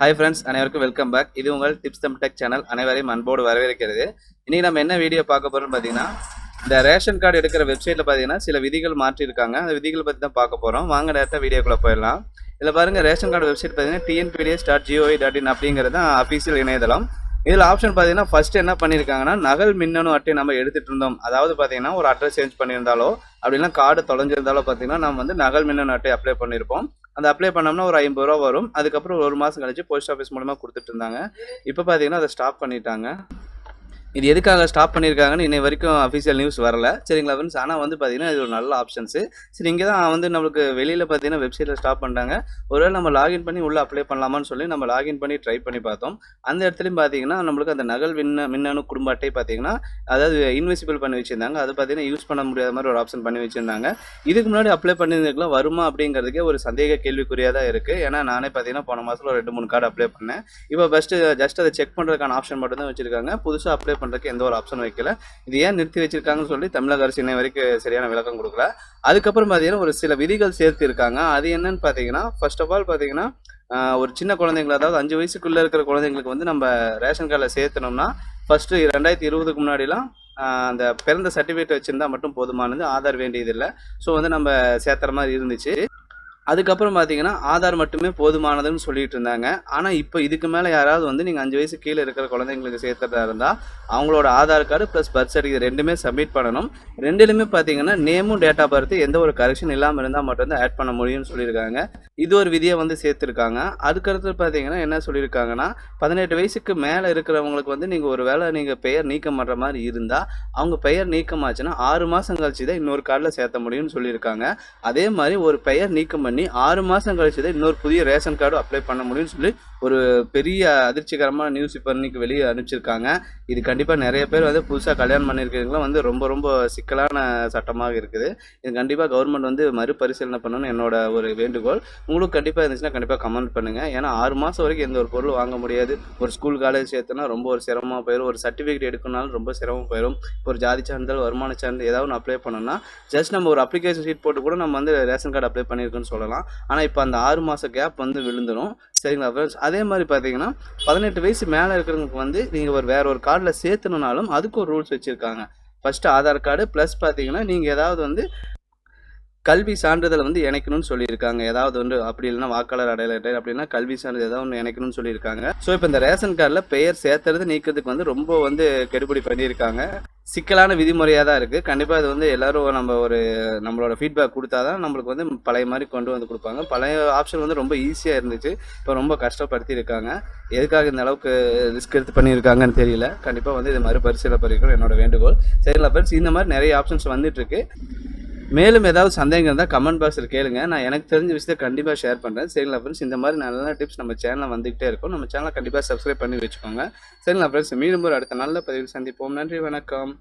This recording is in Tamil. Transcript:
ஹாய் ஃப்ரெண்ட்ஸ் அனைவருக்கும் வெல்கம் பேக் இது உங்கள் டிப்ஸ் தம் டெக் சேனல் அனைவரையும் அன்போடு வரவேற்கிறது. இன்றைக்கி நம்ம என்ன வீடியோ பார்க்க போகிறோம்னு பார்த்தீங்கன்னா இந்த ரேஷன் கார்டு எடுக்கிற வெப்சைட்டில் பார்த்தீங்கன்னா சில விதிகள் மாற்றிருக்காங்க அந்த விதிகள் பற்றி தான் பார்க்க போகிறோம் வாங்க நேரத்தை வீடியோக்குள்ளே போயிடலாம். இதில் பாருங்கள் ரேஷன் கார்டு வெப்சைட் பார்த்தீங்கன்னா TNPDS dot GOI dot in அப்படிங்கிறது தான் அஃபீஷியல் இணையதளம். இதில் ஆப்ஷன் பார்த்தீங்கன்னா ஃபஸ்ட்டு என்ன பண்ணியிருக்காங்கன்னா நகல் மின்னணு அட்டை நம்ம எடுத்துகிட்டு இருந்தோம். அதாவது பார்த்தீங்கன்னா ஒரு அட்ரஸ் சேஞ்ச் பண்ணியிருந்தாலோ அப்படின்னா கார்டு தொலைஞ்சிருந்தாலோ பார்த்தீங்கன்னா நம்ம வந்து நகல் மின்னணு அட்டை அப்ளை பண்ணியிருப்போம். அந்த அப்ளை பண்ணோம்னா ஒரு ஐம்பது ரூபா வரும். அதுக்கப்புறம் ஒரு மாதம் கழிச்சு போஸ்ட் ஆஃபீஸ் மூலமாக கொடுத்துட்டு இருந்தாங்க. இப்போ பார்த்தீங்கன்னா அதை ஸ்டாப் பண்ணிட்டாங்க. இது எதுக்காக ஸ்டாப் பண்ணியிருக்காங்கன்னு இன்னை வரைக்கும் அஃபிஷியல் நியூஸ் வரல. சரிங்களா ஃப்ரெண்ட்ஸ் ஆனால் வந்து பார்த்தீங்கன்னா இது ஒரு நல்ல ஆப்ஷன்ஸு சரி இங்கே தான் வந்து நம்மளுக்கு வெளியில் பார்த்தீங்கன்னா வெப்சைட்டில் ஸ்டாப் பண்ணிட்டாங்க ஒருவேளை நம்ம லாகின் பண்ணி உள்ளே அப்ளை பண்ணலாமான்னு சொல்லி நம்ம லாகின் பண்ணி ட்ரை பண்ணி பார்த்தோம். அந்த இடத்துலையும் பார்த்தீங்கன்னா நம்மளுக்கு அந்த நகல் மின்ன மின்னணு குடும்ப அட்டை பார்த்தீங்கன்னா அதாவது இன்விசிபிள் பண்ணி வச்சிருந்தாங்க. அது பார்த்தீங்கன்னா யூஸ் பண்ண முடியாத மாதிரி ஒரு ஆப்ஷன் பண்ணி வச்சிருந்தாங்க. இதுக்கு முன்னாடி அப்ளை பண்ணியிருந்துக்கலாம் வருமா அப்படிங்கிறதுக்கே ஒரு சந்தேக கேள்விக்குறியாக தான் இருக்குது ஏன்னா நானே பார்த்தீங்கன்னா போன மாதத்தில் ஒரு ரெண்டு மூணு கார்டு அப்ளை பண்ணேன். இப்போ ஃபஸ்ட்டு ஜஸ்ட் அதை செக் பண்ணுறதுக்கான ஆப்ஷன் மட்டும் தான் வச்சிருக்காங்க. புதுசாக அப்ளை பண்ணுறதுக்கு எந்த ஒரு ஆப்ஷன் வைக்கல. இது ஏன் நிறுத்தி வச்சிருக்காங்கன்னு சொல்லி தமிழக அரசு இன்னை வரைக்கும் சரியான விளக்கம் கொடுக்கல. அதுக்கப்புறம் பார்த்தீங்கன்னா ஒரு சில விதிகள் சேர்த்து இருக்காங்க. அது என்னன்னு பார்த்தீங்கன்னா ஃபர்ஸ்ட் ஆஃப் ஆல் பார்த்தீங்கன்னா ஒரு சின்ன குழந்தைங்கள அதாவது அஞ்சு வயசுக்குள்ள இருக்கிற குழந்தைங்களுக்கு வந்து நம்ம ரேஷன் கார்டில் சேர்த்தனோம்னா ஃபர்ஸ்ட் ரெண்டாயிரத்தி இருபதுக்கு முன்னாடிலாம் அந்த பிறந்த சர்டிஃபிகேட் வச்சிருந்தா மட்டும் போதுமானது ஆதார் வேண்டியதில்லை. ஸோ வந்து நம்ம சேர்த்துற மாதிரி இருந்துச்சு. அதுக்கப்புறம் பார்த்தீங்கன்னா ஆதார் மட்டுமே போதுமானதுன்னு சொல்லிட்டு இருந்தாங்க. ஆனால் இப்போ இதுக்கு மேலே யாராவது வந்து நீங்கள் அஞ்சு வயசு கீழே இருக்கிற குழந்தைங்களுக்கு சேர்த்துறதா இருந்தால் அவங்களோட Aadhaar card plus birth certificate ரெண்டுமே சப்மிட் பண்ணணும். ரெண்டுலையுமே பார்த்தீங்கன்னா நேமும் டேட் ஆஃப் பர்த் எந்த ஒரு கரெக்ஷன் இல்லாமல் இருந்தால் மட்டும்தான் ஆட் பண்ண முடியும்னு சொல்லியிருக்காங்க. இது ஒரு விதியை வந்து சேர்த்துருக்காங்க. அதுக்கடுத்து பார்த்தீங்கன்னா என்ன சொல்லியிருக்காங்கன்னா பதினெட்டு வயசுக்கு மேலே இருக்கிறவங்களுக்கு வந்து நீங்கள் ஒரு வேளை நீங்கள் பெயர் நீக்கம் பண்ணுற மாதிரி இருந்தால் அவங்க பெயர் நீக்கமாச்சுன்னா ஆறு மாதம் கழிச்சு தான் இன்னொரு கார்டில் சேர்த்த முடியும்னு சொல்லியிருக்காங்க. அதே மாதிரி ஒரு பெயர் நீக்கம் பண்ணி ஆறு மாதம் கழிச்சு தான் இன்னொரு புதிய ரேஷன் கார்டு அப்ளை பண்ண முடியும்னு சொல்லி ஒரு பெரிய அதிர்ச்சிகரமான நியூஸ் இப்போ இன்னைக்கு வெளியே அனுப்பிச்சிருக்காங்க. இது கண்டிப்பாக நிறைய பேர் வந்து புதுசாக கல்யாணம் பண்ணியிருக்கிறவங்களாம் வந்து ரொம்ப ரொம்ப சிக்கலான சட்டமாக இருக்குது. இது கண்டிப்பாக கவர்மெண்ட் வந்து மறுபரிசீலனை பண்ணணும்னு என்னோட ஒரு வேண்டுகோள். உங்களுக்கு கண்டிப்பாக இருந்துச்சுன்னா கண்டிப்பாக கமெண்ட் பண்ணுங்கள் ஏன்னா ஆறு மாதம் வரைக்கும் எந்த ஒரு பொருள் வாங்க முடியாது. ஒரு ஸ்கூல் காலேஜ் சேர்த்தனா ரொம்ப ஒரு சிரமமாக போயிடும் ஒரு சர்டிஃபிகேட் எடுக்கணும்னாலும் ரொம்ப சிரமம் போயிடும் ஒரு ஜாதி சான்றிதழ் வருமான சான்றிதழ் ஏதாவது ஒன்று அப்ளை பண்ணோம்னா ஜஸ்ட் நம்ம ஒரு அப்ளிகேஷன் ஷீட் போட்டு கூட நம்ம வந்து ரேஷன் கார்டு அப்ளை பண்ணியிருக்கோன்னு சொல்லலாம். ஆனால் இப்போ அந்த ஆறு மாத கேப் வந்து விழுந்துடும் சரிங்களா ஃப்ரெண்ட்ஸ் அதே மாதிரி பார்த்தீங்கன்னா பதினெட்டு வயசு மேலே இருக்கிறவங்களுக்கு வந்து நீங்கள் ஒரு வேற ஒரு கார்டில் சேர்த்துனாலும் அதுக்கு ஒரு ரூல்ஸ் வச்சுருக்காங்க. ஃபஸ்ட்டு ஆதார் கார்டு ப்ளஸ் பார்த்தீங்கன்னா நீங்கள் ஏதாவது வந்து கல்வி சான்றிதழ் வந்து இணைக்கணும்னு சொல்லியிருக்காங்க. ஏதாவது ஒன்று அப்படி இல்லைன்னா வாக்காளர் அடையாள அட்டை அப்படின்னா கல்வி சான்றிதழ் ஏதாவது ஒன்று இணைக்கணும்னு சொல்லியிருக்காங்க. ஸோ இப்போ இந்த ரேஷன் கார்டில் பெயர் சேர்த்துறது நீக்கிறதுக்கு வந்து ரொம்ப வந்து கெடுபிடி பண்ணியிருக்காங்க. சிக்கலான விதிமுறையாக தான் இருக்குது கண்டிப்பாக இது வந்து எல்லாரும் நம்ம ஒரு நம்மளோட ஃபீட்பேக் கொடுத்தா தான் நம்மளுக்கு வந்து பழைய மாதிரி கொண்டு வந்து கொடுப்பாங்க. பழைய ஆப்ஷன் வந்து ரொம்ப ஈஸியாக இருந்துச்சு. இப்போ ரொம்ப கஷ்டப்படுத்தி இருக்காங்க எதுக்காக இந்த அளவுக்கு ரிஸ்க் எடுத்து பண்ணியிருக்காங்கன்னு தெரியல. கண்டிப்பாக வந்து இது மறுபரிசீலனை பண்ணிக்கணும் என்னோட வேண்டுகோள். சரிங்களா ஃப்ரெண்ட்ஸ் இந்த மாதிரி நிறைய ஆப்ஷன்ஸ் வந்துட்டுருக்கு மேலும் ஏதாவது சந்தேகம் இருந்தால் கமெண்ட் பாக்ஸில் கேளுங்க. நான் எனக்கு தெரிஞ்ச விஷயத்தை கண்டிப்பாக ஷேர் பண்ணுறேன் சரிங்களா ஃப்ரெண்ட்ஸ் இந்த மாதிரி நல்ல டிப்ஸ் நம்ம சேனலில் வந்துகிட்டே இருக்கும். நம்ம சேனலை கண்டிப்பாக சப்ஸ்கிரைப் பண்ணி வச்சுக்கோங்க. சரிங்களா ஃப்ரெண்ட்ஸ் மீண்டும் ஒரு அடுத்த நல்ல பதிவில் சந்திப்போம். நன்றி வணக்கம்.